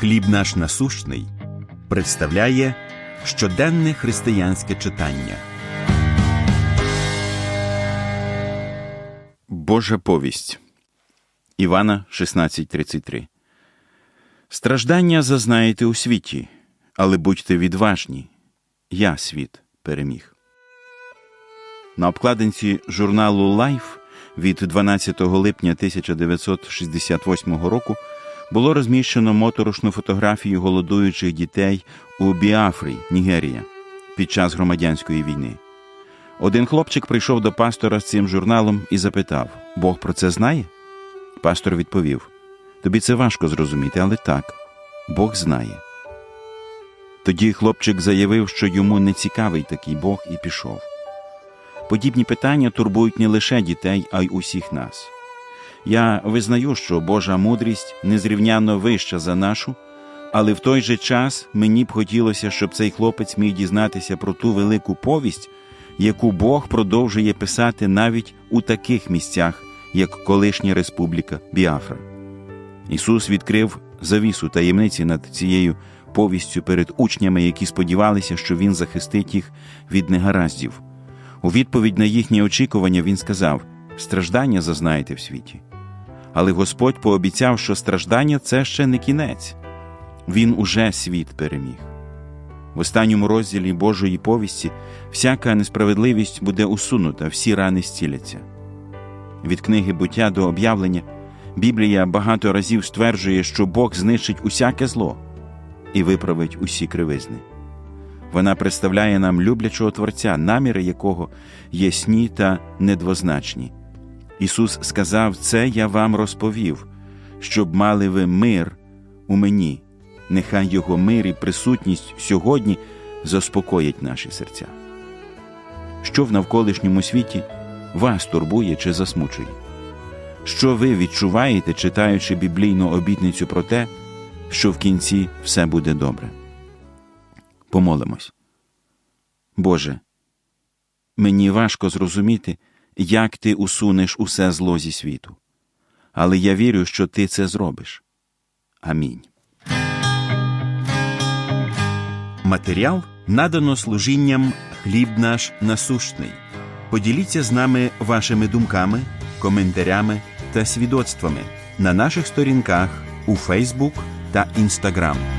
Хліб наш насущний представляє щоденне християнське читання. Божа повість Івана 16.33 Страждання зазнаєте у світі, але будьте відважні. Я світ переміг. На обкладинці журналу Life від 12 липня 1968 року було розміщено моторошну фотографію голодуючих дітей у Біафрі, Нігерія, під час громадянської війни. Один хлопчик прийшов до пастора з цим журналом і запитав: Бог про це знає? Пастор відповів: Тобі це важко зрозуміти, але так, Бог знає. Тоді хлопчик заявив, що йому не цікавий такий Бог, і пішов. Подібні питання турбують не лише дітей, а й усіх нас. Я визнаю, що Божа мудрість незрівнянно вища за нашу, але в той же час мені б хотілося, щоб цей хлопець міг дізнатися про ту велику повість, яку Бог продовжує писати навіть у таких місцях, як колишня республіка Біафра. Ісус відкрив завісу таємниці над цією повістю перед учнями, які сподівалися, що Він захистить їх від негараздів. У відповідь на їхнє очікування Він сказав: страждання зазнаєте в світі. Але Господь пообіцяв, що страждання це ще не кінець, Він уже світ переміг. В останньому розділі Божої повісті всяка несправедливість буде усунута, всі рани зціляться. Від книги буття до об'явлення Біблія багато разів стверджує, що Бог знищить усяке зло і виправить усі кривизни. Вона представляє нам люблячого Творця, наміри якого ясні та недвозначні. Ісус сказав: Це я вам розповів, щоб мали ви мир у мені, нехай Його мир і присутність сьогодні заспокоять наші серця. Що в навколишньому світі вас турбує чи засмучує? Що ви відчуваєте, читаючи біблійну обітницю про те, що в кінці все буде добре? Помолимось. Боже, мені важко зрозуміти, як ти усунеш усе зло зі світу. Але я вірю, що ти це зробиш. Амінь. Матеріал надано служінням хліб наш насущний. Поділіться з нами вашими думками, коментарями та свідоцтвами на наших сторінках у Фейсбук та Інстаграм.